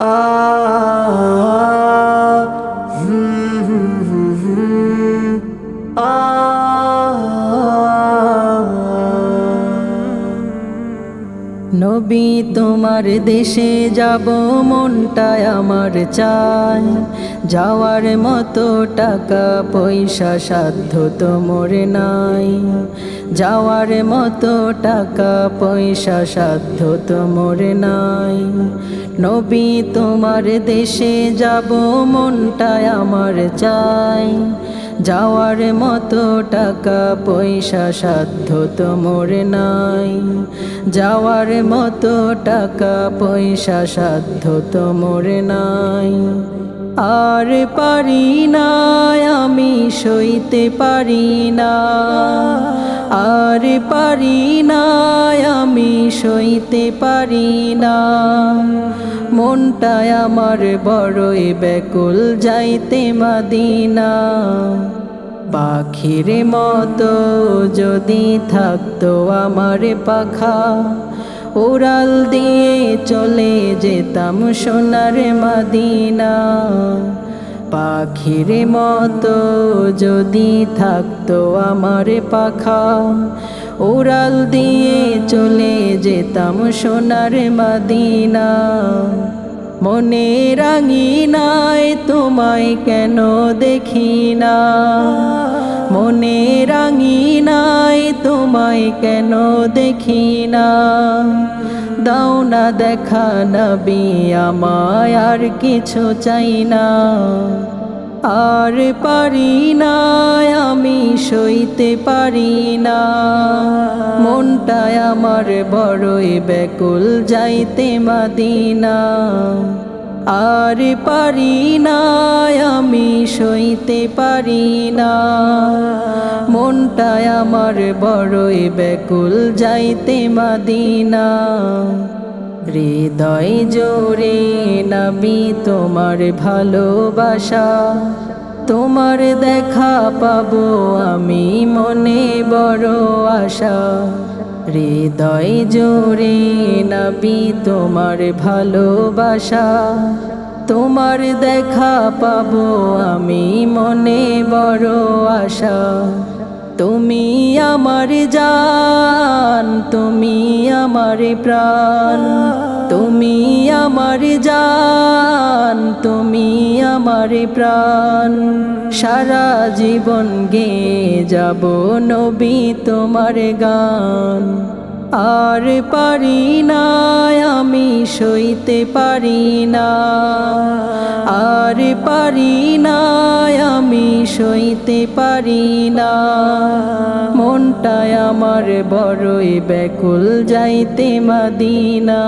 Ah, hmm, hmm, hmm, hmm. ah. নবী, তোমার দেশে যাব মনটায় আমার চাই। যাওয়ার মতো টাকা, পয়সা, সাধ্য তোমার নাই। যাওয়ার মতো টাকা, পয়সা, সাধ্য তোমার নাই। নবী, তোমার দেশে যাব মনটায় আমার চাই। যাওয়ার মতো টাকা, পয়সা, সাধ্য তো তোমর নাই। যাওয়ার মতো টাকা, পয়সা, সাধ্য তো তোমর নাই। আর পারি না, আমি সইতে পারি না। আর পারি না সইতে পারি না। মনটায় আমার বড়ই ব্যাকুল, যাইতে মাদিনা। পাখির মতো যদি থাকতো আমার পাখা, উড়াল দিয়ে চলে যেতাম সোনার মাদিনা। পাখির মতো যদি থাকতো আমার পাখা উড়াল দিয়ে চলে যেতাম সোনার মাদিনা। মনে রাঙিনায় তোমায় কেন দেখি না মনে রাঙিনায় তোমায় কেন দেখি না দাও না দেখা নবী, আমায় আর কিছু চাই না। আর পারি না সইতে পারি না। মনটায় আমার বড়ই ব্যাকুল যাইতে মাদিনা। আর পারি না, আমি সইতে পারি না। মনটায় আমার বড়ই ব্যাকুল যাইতে মাদিনা। হৃদয় জোরে নবী তোমার ভালোবাসা। তোমার দেখা পাবো আমি মনে বড় আশা। হৃদয় জোরে নবী তোমার ভালোবাসা। তোমার দেখা পাবো আমি মনে বড় আশা। তুমি আমার জান, তুমি আমার প্রাণ। তুমি আমার জান, তুমি আমার প্রাণ। সারা জীবন গে যাব নবী তোমার গান। আর পারি না, আমি সইতে পারি না। আর পারি না, আমি সইতে পারি না। মনটায় আমার বড়ই ব্যাকুল, যাইতে মাদিনা।